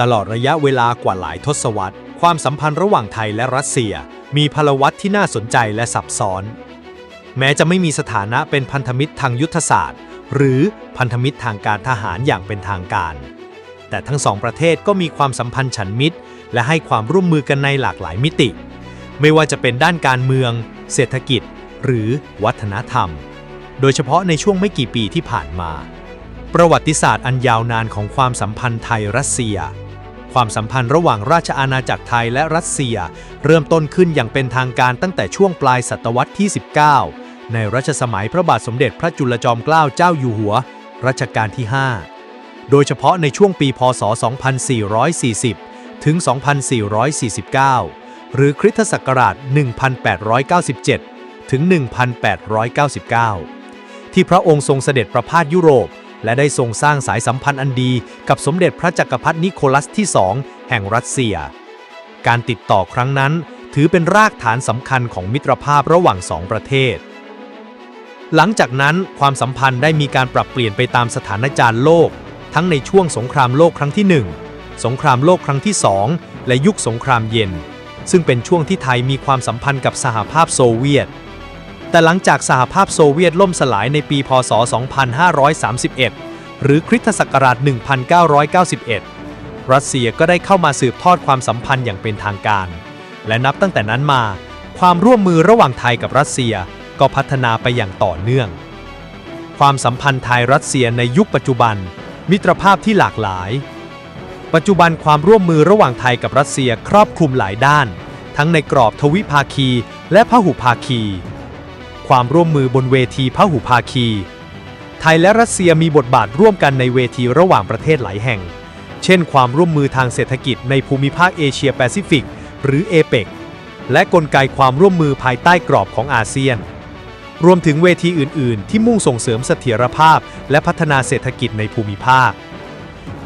ตลอดระยะเวลากว่าหลายทศวรรษ ความสัมพันธ์ระหว่างไทยและรัสเซีย มีพลวัตที่น่าสนใจและซับซ้อน แม้จะไม่มีสถานะเป็นพันธมิตรทางยุทธศาสตร์ หรือพันธมิตรทางการทหารอย่างเป็นทางการ แต่ทั้งสองประเทศก็มีความสัมพันธ์ฉันมิตร และให้ความร่วมมือกันในหลากหลายมิติ ไม่ว่าจะเป็นด้านการเมือง เศรษฐกิจ หรือวัฒนธรรม โดยเฉพาะในช่วงไม่กี่ปีที่ผ่านมา ประวัติศาสตร์อันยาวนานของความสัมพันธ์ไทยรัสเซีย ความสัมพันธ์ระหว่างราชอาณาจักรไทยและรัสเซีย เริ่มต้นขึ้นอย่างเป็นทางการตั้งแต่ช่วงปลายศตวรรษที่ 19 ในรัชสมัยพระบาทสมเด็จพระจุลจอมเกล้าเจ้าอยู่หัว รัชกาลที่ 5 โดยเฉพาะในช่วงปีพศ 2440 ถึง 2449 หรือคริสตศักราช 1897 ถึง 1899 ที่พระองค์ทรงเสด็จประพาสยุโรป และได้ทรงสร้างสายสัมพันธ์อันดีกับสมเด็จพระจักรพรรดินิโคลัสที่สองแห่งรัสเซีย การติดต่อครั้งนั้น ถือเป็นรากฐานสำคัญของมิตรภาพระหว่างสองประเทศ หลังจากนั้นความสัมพันธ์ได้มีการปรับเปลี่ยนไปตามสถานการณ์โลก ทั้งในช่วงสงครามโลกครั้งที่ 1 สงครามโลกครั้งที่ 2 และยุคสงครามเย็น ซึ่งเป็นช่วงที่ไทยมีความสัมพันธ์กับสหภาพโซเวียต แต่หลังจากสหภาพโซเวียตล่มสลายในปีพศ 2531 หรือคริสตศักราช 1991 รัสเซียก็ได้เข้ามาสืบทอดความสัมพันธ์อย่างเป็นทางการ และนับตั้งแต่นั้นมา ความร่วมมือระหว่างไทยกับรัสเซียก็พัฒนาไปอย่างต่อเนื่อง ความสัมพันธ์ไทยรัสเซียในยุคปัจจุบัน มิตรภาพที่หลากหลาย ปัจจุบันความร่วมมือระหว่างไทยกับรัสเซียครอบคลุมหลายด้าน ทั้งในกรอบทวิภาคีและพหุภาคี ความร่วมมือบนเวทีพหุภาคี ไทยและรัสเซียมีบทบาทร่วมกันในเวทีระหว่างประเทศหลายแห่ง เช่น ความร่วมมือทางเศรษฐกิจในภูมิภาคเอเชียแปซิฟิก หรือเอเปกและกลไกความร่วมมือภายใต้กรอบของอาเซียน รวมถึงเวทีอื่น ๆ ที่มุ่งส่งเสริมเสถียรภาพ และพัฒนาเศรษฐกิจในภูมิภาค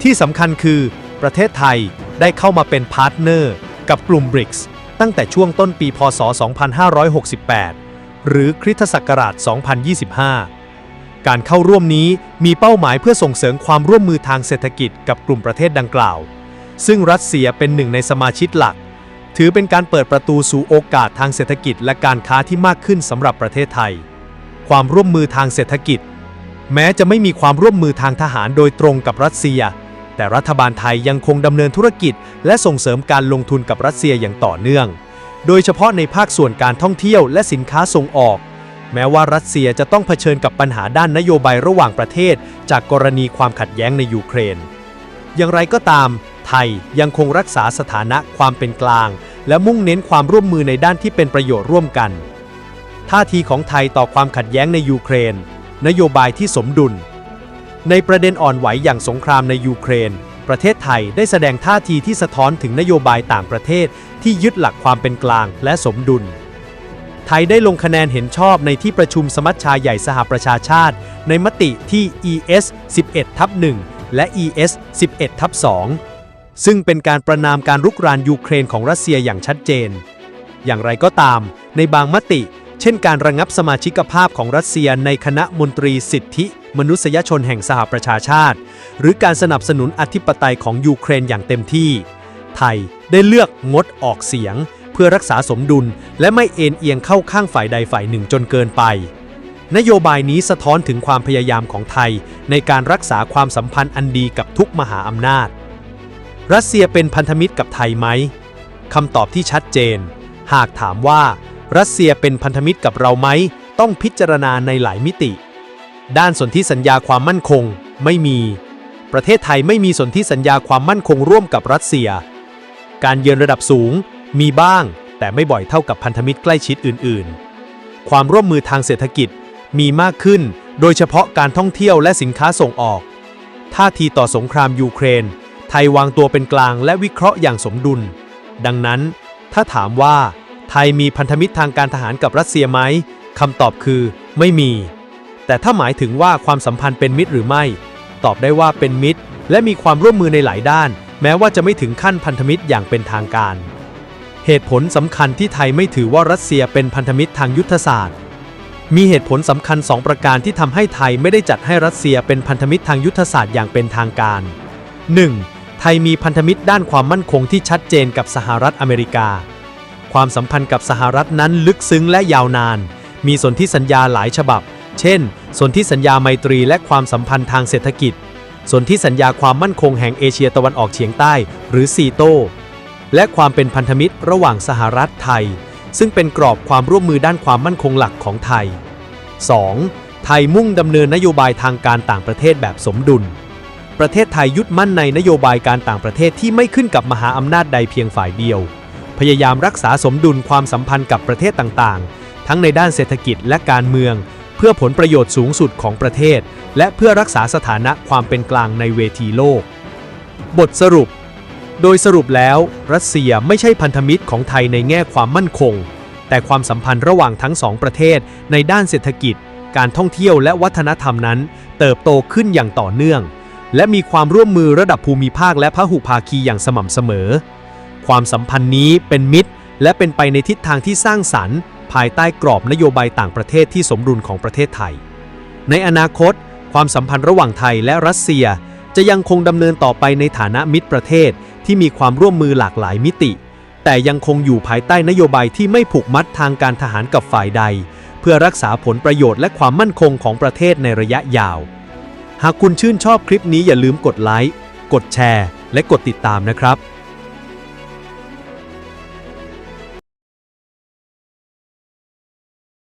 ที่สำคัญคือ ประเทศไทยได้เข้ามาเป็นพาร์ทเนอร์ กับกลุ่ม BRICS ตั้งแต่ช่วงต้นปี พศ 2568 หรือคริสตศักราช 2025 การเข้าร่วมนี้มีเป้าหมายเพื่อส่งเสริมความร่วมมือทางเศรษฐกิจกับกลุ่มประเทศดังกล่าว ซึ่งรัสเซียเป็นหนึ่งในสมาชิกหลัก ถือเป็นการเปิดประตูสู่โอกาสทางเศรษฐกิจและการค้าที่มากขึ้นสำหรับประเทศไทย ความร่วมมือทางเศรษฐกิจ แม้จะไม่มีความร่วมมือทางทหารโดยตรงกับรัสเซีย แต่รัฐบาลไทยยังคงดำเนินธุรกิจ และส่งเสริมการลงทุนกับรัสเซียอย่างต่อเนื่อง โดยเฉพาะในภาคส่วนการท่องเที่ยวและสินค้าส่งออก แม้ว่ารัสเซียจะต้องเผชิญกับปัญหาด้านนโยบายระหว่างประเทศ จากกรณีความขัดแย้งในยูเครน อย่างไรก็ตาม ไทยยังคงรักษาสถานะความเป็นกลาง และมุ่งเน้นความร่วมมือในด้านที่เป็นประโยชน์ร่วมกัน ท่าทีของไทยต่อความขัดแย้งในยูเครน นโยบายที่สมดุล ในประเด็นอ่อนไหวอย่างสงครามในยูเครน ประเทศไทยได้แสดงท่าทีที่สะท้อนถึงนโยบายต่างประเทศ ที่ยึดหลักความเป็นกลางและสมดุล ไทยได้ลงคะแนนเห็นชอบในที่ประชุมสมัชชาใหญ่สหประชาชาติ ในมติที่ ES 11ทับ1และ ES 11ทับ2ซึ่งเป็นการประนามการรุกรานยูเครนของรัสเซียอย่างชัดเจน อย่างไรก็ตาม ในบางมติ เช่นการระงับสมาชิกภาพของรัสเซียในคณะมนตรีสิทธิ มนุษยชนแห่งสหประชาชาติ หรือการสนับสนุนอธิปไตยของยูเครนอย่างเต็มที่ ไทยได้เลือกงดออกเสียง เพื่อรักษาสมดุล และไม่เอ็นเอียงเข้าข้างฝ่ายใดฝ่ายหนึ่งจนเกินไป นโยบายนี้สะท้อนถึงความพยายามของไทย ในการรักษาความสัมพันธ์อันดีกับทุกมหาอำนาจ รัสเซียเป็นพันธมิตรกับไทยไหมคำตอบที่ชัดเจน หากถามว่า รัสเซียเป็นพันธมิตรกับเราไหม ต้องพิจารณาในหลายมิติ ด้านสนธิสัญญาความมั่นคง ไม่มี ประเทศไทยไม่มีสนธิสัญญาความมั่นคงร่วมกับรัสเซีย การเยือนระดับสูง มีบ้าง แต่ไม่บ่อยเท่ากับพันธมิตรใกล้ชิดอื่น ๆ ความร่วมมือทางเศรษฐกิจมีมากขึ้น โดยเฉพาะการท่องเที่ยวและสินค้าส่งออก ท่าทีต่อสงครามยูเครน ไทยวางตัวเป็นกลางและวิเคราะห์อย่างสมดุล ดังนั้น ถ้าถามว่า ไทยมีพันธมิตรทางการทหารกับรัสเซียไหมคำตอบคือ ไม่มี แต่ถ้าหมายถึงว่าความสัมพันธ์เป็นมิตรหรือไม่ ตอบได้ว่าเป็นมิตร และมีความร่วมมือในหลายด้าน แม้ว่าจะไม่ถึงขั้นพันธมิตรอย่างเป็นทางการ เหตุผลสำคัญที่ไทยไม่ถือว่ารัสเซียเป็นพันธมิตรทางยุทธศาสตร์ มีเหตุผลสำคัญ 2 ประการที่ทำให้ไทยไม่ได้จัดให้รัสเซียเป็นพันธมิตรทางยุทธศาสตร์อย่างเป็นทางการ 1. ไทยมีพันธมิตรด้านความมั่นคงที่ชัดเจนกับสหรัฐอเมริกา ความสัมพันธ์กับสหรัฐนั้นลึกซึ้งและยาวนาน มีสนธิสัญญาหลายฉบับ เช่น สนธิสัญญาไมตรีและความสัมพันธ์ทางเศรษฐกิจ สนธิสัญญาความมั่นคงแห่งเอเชียตะวันออกเฉียงใต้ หรือซีโต และความเป็นพันธมิตรระหว่างสหรัฐไทย ซึ่งเป็นกรอบความร่วมมือด้านความมั่นคงหลักของไทย 2. ไทยมุ่งดำเนินนโยบายทางการต่างประเทศแบบสมดุล ประเทศไทยยึดมั่นในนโยบายการต่างประเทศที่ไม่ขึ้นกับมหาอำนาจใดเพียงฝ่ายเดียว พยายามรักษาสมดุลความสัมพันธ์กับประเทศต่างๆ ทั้งในด้านเศรษฐกิจและการเมือง เพื่อผลประโยชน์สูงสุดของประเทศ และเพื่อรักษาสถานะความเป็นกลางในเวทีโลก บทสรุป โดยสรุปแล้ว รัสเซียไม่ใช่พันธมิตรของไทยในแง่ความมั่นคง แต่ความสัมพันธ์ระหว่างทั้งสองประเทศ ในด้านเศรษฐกิจ การท่องเที่ยวและวัฒนธรรมนั้น เติบโตขึ้นอย่างต่อเนื่องและมีความร่วมมือระดับภูมิภาคและพหุภาคีอย่างสม่ำเสมอ ความสัมพันธ์นี้เป็นมิตร และเป็นไปในทิศทางที่สร้างสรรค์ ภายใต้กรอบนโยบายต่างประเทศที่สมดุลของประเทศไทย ในอนาคต ความสัมพันธ์ระหว่างไทยและรัสเซีย จะยังคงดำเนินต่อไปในฐานะมิตรประเทศที่มีความร่วมมือหลากหลายมิติ แต่ยังคงอยู่ภายใต้นโยบายที่ไม่ผูกมัดทางการทหารกับฝ่ายใด เพื่อรักษาผลประโยชน์และความมั่นคงของประเทศในระยะยาว หากคุณชื่นชอบคลิปนี้อย่าลืมกดไลค์กดแชร์ และกดติดตามนะครับ